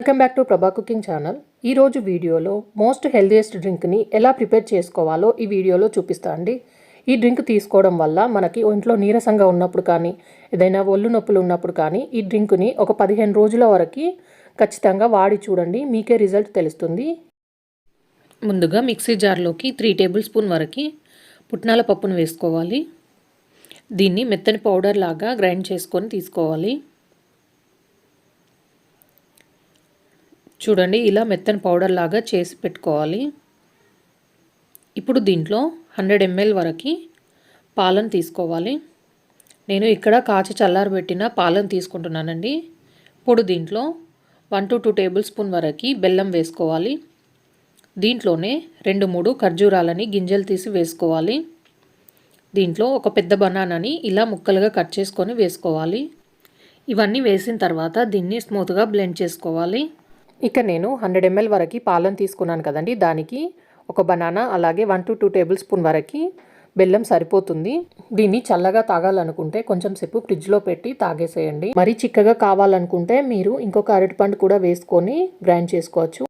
Welcome back to Prabha cooking channel ఈరోజు వీడియోలో most healthiest డ్రింక్ని ఎలా ప్రిపేర్ చేసుకోవాలో ఈ వీడియోలో చూపిస్తా అండి. ఈ డ్రింక్ తీసుకోవడం వల్ల మనకి ఒంట్లో నీరసంగా ఉన్నప్పుడు కానీ ఏదైనా ఒళ్ళు నొప్పులు ఉన్నప్పుడు కానీ ఈ డ్రింక్ని ఒక పదిహేను రోజుల వరకు ఖచ్చితంగా వాడి చూడండి. మీకే రిజల్ట్ తెలుస్తుంది. ముందుగా మిక్సీ జార్లోకి త్రీ టేబుల్ స్పూన్ వరకు పుట్నాల పప్పును వేసుకోవాలి. దీన్ని మెత్తని పౌడర్ లాగా గ్రైండ్ చేసుకొని తీసుకోవాలి. చూడండి ఇలా మెత్తని పౌడర్ లాగా చేసి పెట్టుకోవాలి. ఇప్పుడు దీంట్లో హండ్రెడ్ ఎంఎల్ వరకు పాలను తీసుకోవాలి. నేను ఇక్కడ కాచి చల్లారబెట్టిన పాలను తీసుకుంటున్నానండి. ఇప్పుడు దీంట్లో one to two table spoon వరకు బెల్లం వేసుకోవాలి. దీంట్లోనే రెండు మూడు ఖర్జూరాలని గింజలు తీసి వేసుకోవాలి. దీంట్లో ఒక పెద్ద బనానాని ఇలా ముక్కలుగా కట్ చేసుకొని వేసుకోవాలి. ఇవన్నీ వేసిన తర్వాత దీన్ని స్మూత్గా బ్లెండ్ చేసుకోవాలి. ఇక నేను హండ్రెడ్ ఎంఎల్ వరకు పాలను తీసుకున్నాను కదండి. దానికి ఒక బనానా అలాగే one to two table spoon వరకు బెల్లం సరిపోతుంది. దీన్ని చల్లగా తాగాలనుకుంటే కొంచెం సేపు ఫ్రిడ్జ్లో పెట్టి తాగేసేయండి. మరీ చిక్కగా కావాలనుకుంటే మీరు ఇంకొక అరటిపండు కూడా వేసుకొని గ్రైండ్ చేసుకోవచ్చు.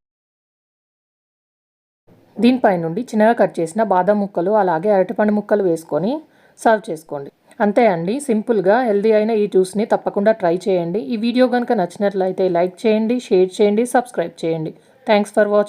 దీనిపై నుండి చిన్నగా కట్ చేసిన బాదం ముక్కలు అలాగే అరటిపండు ముక్కలు వేసుకొని సర్వ్ చేసుకోండి. అంతే అండి. సింపుల్గా హెల్దీ అయిన ఈ జ్యూస్ని తప్పకుండా ట్రై చేయండి. ఈ వీడియో కనుక నచ్చినట్లయితే లైక్ చేయండి షేర్ చేయండి సబ్స్క్రైబ్ చేయండి. Thanks for watching.